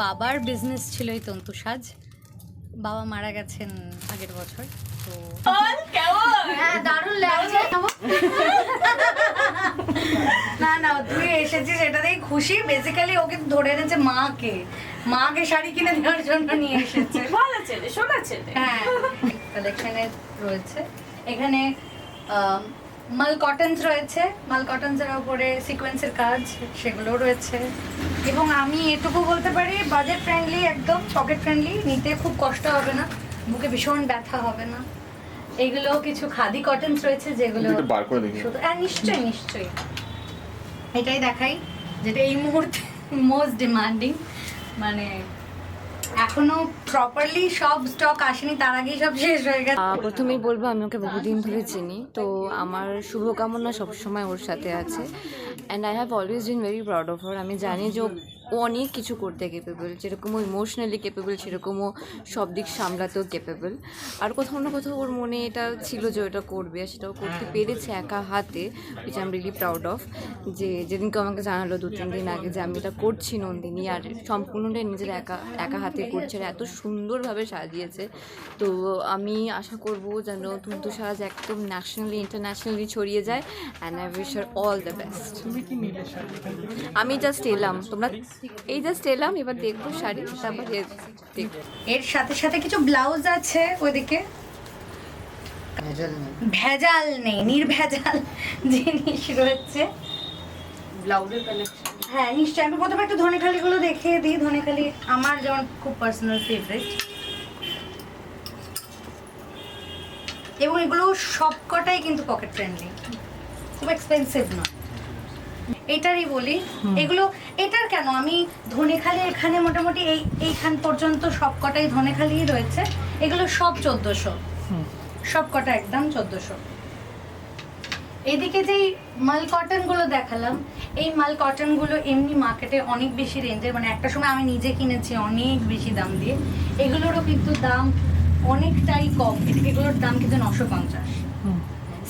বাবার বিজনেস ছিল এই তন্তু সাজ বাবা মারা গেছেন আগের বছর তো হ্যাঁ দারুণ লাগছে। না না তুই এসেছিস এটাতেই খুশি। বেসিক্যালি ওকে ধরে এনেছে মাকে। মাকে শাড়ি কিনে দেওয়ার জন্য নিয়ে এসেছে। ভালো ছেলে সোনা ছেলে হ্যাঁ কালেকশনে রয়েছে। এখানে আহ, মাল কটনস রয়েছে। মাল কটনসের উপরে সিকোয়েন্সের কাজ সেগুলো রয়েছে। এবং আমি এটুকু বলতে পারি বাজেট ফ্রেন্ডলি একদম পকেট ফ্রেন্ডলি নিতে খুব কষ্ট হবে না। বুকে ভীষণ ব্যথা হবে না। এগুলো কিছু খাদি কটনস রয়েছে যেগুলো বার করে দেখি। শুধু হ্যাঁ নিশ্চয়ই নিশ্চয়ই। এটাই দেখাই যেটা এই মুহূর্তে মোস্ট ডিমান্ডিং মানে এখনও প্রপারলি সব স্টক আসেনি, তার আগেই সব শেষ হয়ে গেছে। প্রথমেই বলব, আমি ওকে বহুদিন ধরে চিনি, তো আমার শুভকামনা সবসময় ওর সাথে আছে। And I have always been very proud of আমি জানি যে ও অনেক কিছু করতে কেপেবল যেরকম ও ইমোশনালি কেপেবল সেরকম ও সব দিক সামলাতেও কেপেবল আর কোথাও না কোথাও ওর মনে এটা ছিল যে ওটা করবে আর সেটাও করতে পেরেছে একা হাতে which I am really proud of যে যেদিনকে আমাকে জানালো দু তিন দিন আগে যে আমি এটা করছি নন্দিনী আর সম্পূর্ণটাই নিজের একা একা হাতে করছে আর এত সুন্দরভাবে সাজিয়েছে। তো আমি আশা করব যেন তুন্তু সাজ একদম ন্যাশনালি ইন্টারন্যাশনালি ছড়িয়ে যায় অ্যান্ড আই উইশ আর অল দ্য বেস্ট আমি জাস্ট এলাম তোমরা এই জাস্ট এলাম এবার দেখব শাড়ি তারপর এর সাথে সাথে কিছু ব্লাউজ আছে ওইদিকে? ভেজাল নেই নির্ভেজাল জিনিস রয়েছে। ব্লাউজের কালেকশন হ্যাঁ নিশ্চয়ই। আমি প্রথমে একটু ধনেখালিগুলো দেখিয়ে দিই। ধনেখালি আমার যেমন খুব পার্সোনাল ফেভারিট এবং এগুলো সবকটাই কিন্তু পকেট ফ্রেন্ডলি খুব এক্সপেন্সিভ নয়। এটারই বলি। এগুলো এটার কেন? আমি ধনেখালি এখানে মোটামুটি এই এইখান পর্যন্ত সব সবকটাই ধনেখালিই রয়েছে। এগুলো সব চোদ্দোশো। সবকটা একদম চোদ্দোশো। এদিকে যেই মাল কটনগুলো দেখালাম এই মাল কটনগুলো এমনি মার্কেটে অনেক বেশি রেঞ্জের মানে একটা সময় আমি নিজে কিনেছি অনেক বেশি দাম দিয়ে। এগুলোরও কিন্তু দাম অনেকটাই কম। এগুলোর দাম কিন্তু নশো পঞ্চাশ।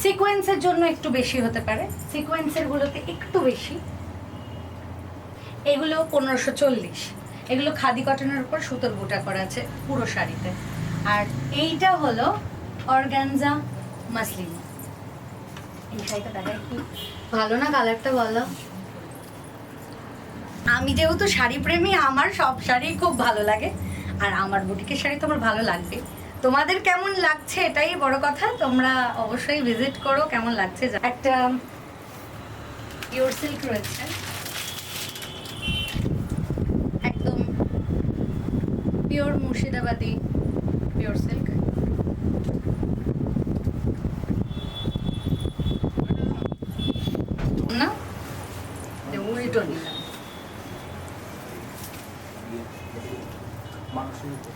সিকোয়েন্সের জন্য একটু বেশি হতে পারে। সিকোয়েন্সের গুলোতে একটু বেশি। এগুলো পনেরোশো চল্লিশ। এগুলো খাদি কটনের উপর সুতোর বুটা করা আছে পুরো শাড়িতে। আর এইটা হলো অর্গানজা মাসলিন। এই শাড়িটা দেখাই কি? ভালো না কালারটা বলো? আমি যেহেতু শাড়ি প্রেমী আমার সব শাড়ি খুব ভালো লাগে। আর আমার বুটিকের শাড়ি তো আমার ভালো লাগবে তোমাদের কেমন লাগছে? এটাই বড় কথা। তোমরা অবশ্যই ভিজিট করো কেমন লাগছে একটা পিওর সিল্ক রয়েছে। একদম পিওর মুর্শিদাবাদি পিওর সিল্ক না? উল্টো নিলাম।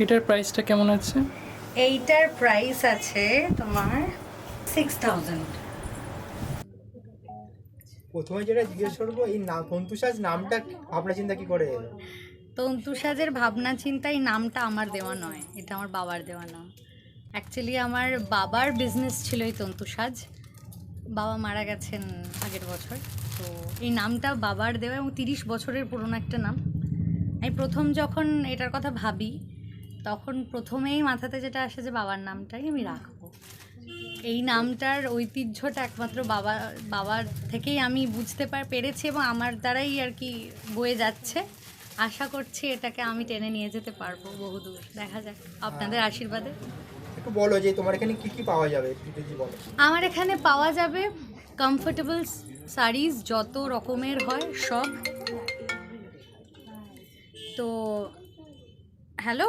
এটার প্রাইসটা কেমন আছে? এইটার প্রাইস আছে তোমার সিক্স থাউজেন্ড প্রথমে যেটা জিজ্ঞেস করব এই নাম তন্তুসাজ নামটা ভাবনা চিন্তা কি করে এলো? তন্তু সাজের ভাবনা চিন্তা এই নামটা আমার দেওয়া নয় এটা আমার বাবার দেওয়া নাম অ্যাকচুয়ালি আমার বাবার বিজনেস ছিল এই তন্তু সাজ বাবা মারা গেছেন আগের বছর তো এই নামটা বাবার দেওয়া এবং তিরিশ বছরের পুরনো একটা নাম। আমি প্রথম যখন এটার কথা ভাবি তখন প্রথমেই মাথাতে যেটা আসে যে বাবার নামটাই আমি রাখব। এই নামটার ঐতিহ্যটা একমাত্র বাবা বাবার থেকেই আমি বুঝতে পার পেরেছি এবং আমার দ্বারাই আর কি বয়ে যাচ্ছে। আশা করছি এটাকে আমি টেনে নিয়ে যেতে পারব বহুদূর। দেখা যাক আপনাদের আশীর্বাদে। একটু বলো যে তোমার এখানে কি কি পাওয়া যাবে আমার এখানে পাওয়া যাবে কমফোর্টেবল শাড়িজ যত রকমের হয় সব। তো হ্যালো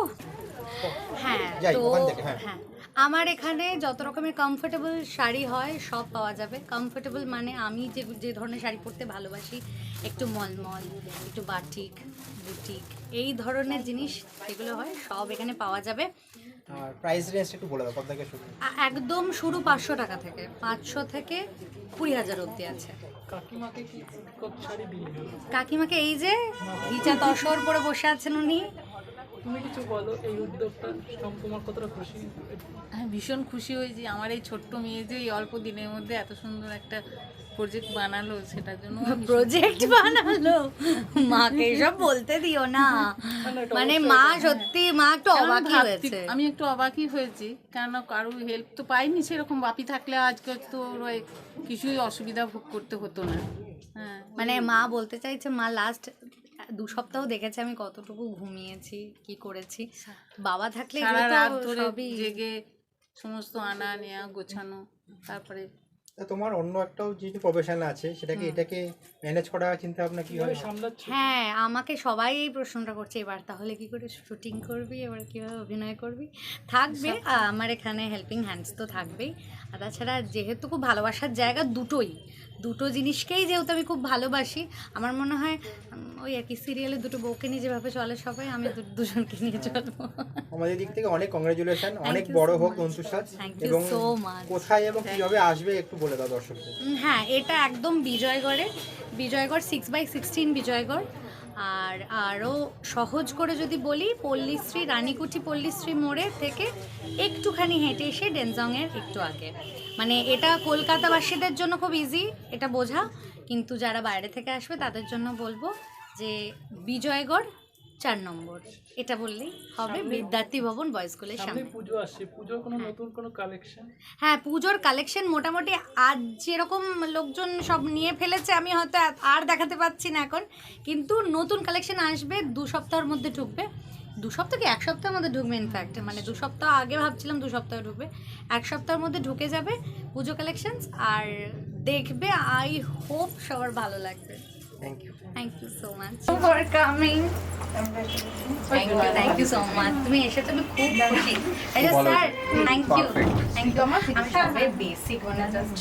হ্যাঁ যাই, তো ওখান থেকে, হ্যাঁ। হ্যাঁ আমার এখানে যত রকমের কমফোর্টেবল শাড়ি হয় সব পাওয়া যাবে। কমফোর্টেবল মানে আমি যে যে ধরনের শাড়ি পরতে ভালোবাসি একটু মলমল একটু বাটিক বুটিক এই ধরনের জিনিস যেগুলো হয় সব এখানে পাওয়া যাবে। আর প্রাইস রেঞ্জটা একটু বলে দাও কত থেকে শুরু? আ- একদম শুরু পাঁচশো টাকা থেকে পাঁচশো থেকে কুড়ি হাজার অবধি আছে। কাকিমাকে কি কত শাড়ি দিলেন কাকিমাকে এই যে ঘিচা তসর পরে বসে আছেন উনি। তুমি কিছু বলো এই উদ্যোগটা তোমার কতটা খুশি? হ্যাঁ ভীষণ খুশি হয়েছি আমার এই ছোট্ট মেয়ে যে এই অল্প দিনের মধ্যে এত সুন্দর একটা প্রজেক্ট বানালো সেটার জন্য প্রজেক্ট বানালো? মাকে এসব বলতে দিও না। মানে মা সত্যি মা একটু অবাকই হয়েছে। আমি একটু অবাকই হয়েছি কেন কারও হেল্প তো পাইনি সেরকম বাপি থাকলে আজকে তো ওই কিছুই অসুবিধা ভোগ করতে হতো না। হ্যাঁ। মানে মা বলতে চাইছে মা লাস্ট দু সপ্তাহ দেখেছে আমি কতটুকু ঘুমিয়েছি কি করেছি। বাবা থাকলে সারা রাত ধরে জেগে সমস্ত আনা নেওয়া গোছানো তারপরে তা তোমার অন্য একটাও যেহেতু প্রফেশন আছে সেটাকে এটাকে ম্যানেজ করা চিন্তা ভাবনা কি কীভাবে হয় আমাকে সবাই এই প্রশ্নটা করছে এবার তাহলে কি করে শুটিং করবি এবার কীভাবে অভিনয় করবি? থাকবে আমার এখানে হেল্পিং হ্যান্ডস তো থাকবেই। আর তাছাড়া যেহেতু খুব ভালোবাসার জায়গা দুটোই দুটো জিনিসকেই যেহেতু আমি খুব ভালোবাসি আমার মনে হয় ওই আর কি সিরিয়ালে দুটো বউকে নিয়ে যেভাবে চলে সবাই আমি দুজনকে নিয়ে চলবো। আমাদের দিক থেকে অনেক কংগ্রেচুলেশন অনেক বড় হোক Thank এবং কোথায় এবং কীভাবে আসবে একটু বলে দাও দর্শকদের। হ্যাঁ এটা একদম বিজয়গড়ে। Bijoygarh six by sixteen Bijoygarh. আর আরও সহজ করে যদি বলি, পল্লীশ্রী, রানীকুঠি পল্লীশ্রী মোড়ে থেকে একটুখানি হেঁটে এসে ডেনজংয়ের একটু আগে। মানে এটা কলকাতাবাসীদের জন্য খুব ইজি এটা বোঝা। কিন্তু যারা বাইরে থেকে আসবে, তাদের জন্য বলব যে বিজয়গড় চার নম্বর। এটা বললেই হবে বিদ্যার্থী ভবন বয়েজ স্কুলের সামনে। পুজো আসছে। পুজোর কোনো নতুন কোনো কালেকশন হ্যাঁ পুজোর কালেকশন মোটামুটি আজ যেরকম লোকজন সব নিয়ে ফেলেছে আমি হয়তো আর- আর দেখাতে পাচ্ছি না এখন। কিন্তু নতুন কালেকশন আসবে দু সপ্তাহের মধ্যে ঢুকবে। দু সপ্তাহ কি? এক সপ্তাহের মধ্যে ঢুকবে ইনফ্যাক্ট মানে দু সপ্তাহ আগে ভাবছিলাম দু সপ্তাহে ঢুকবে। এক সপ্তাহের মধ্যে ঢুকে যাবে পুজো কালেকশনস আর দেখবে আই হোপ সবার ভালো লাগবে। Thank you thank you so much for coming thank you thank you so much তুমি এসে তুমি খুব খুশি। Sir thank you thank you আমি সবাই বেসিক মানে জাস্ট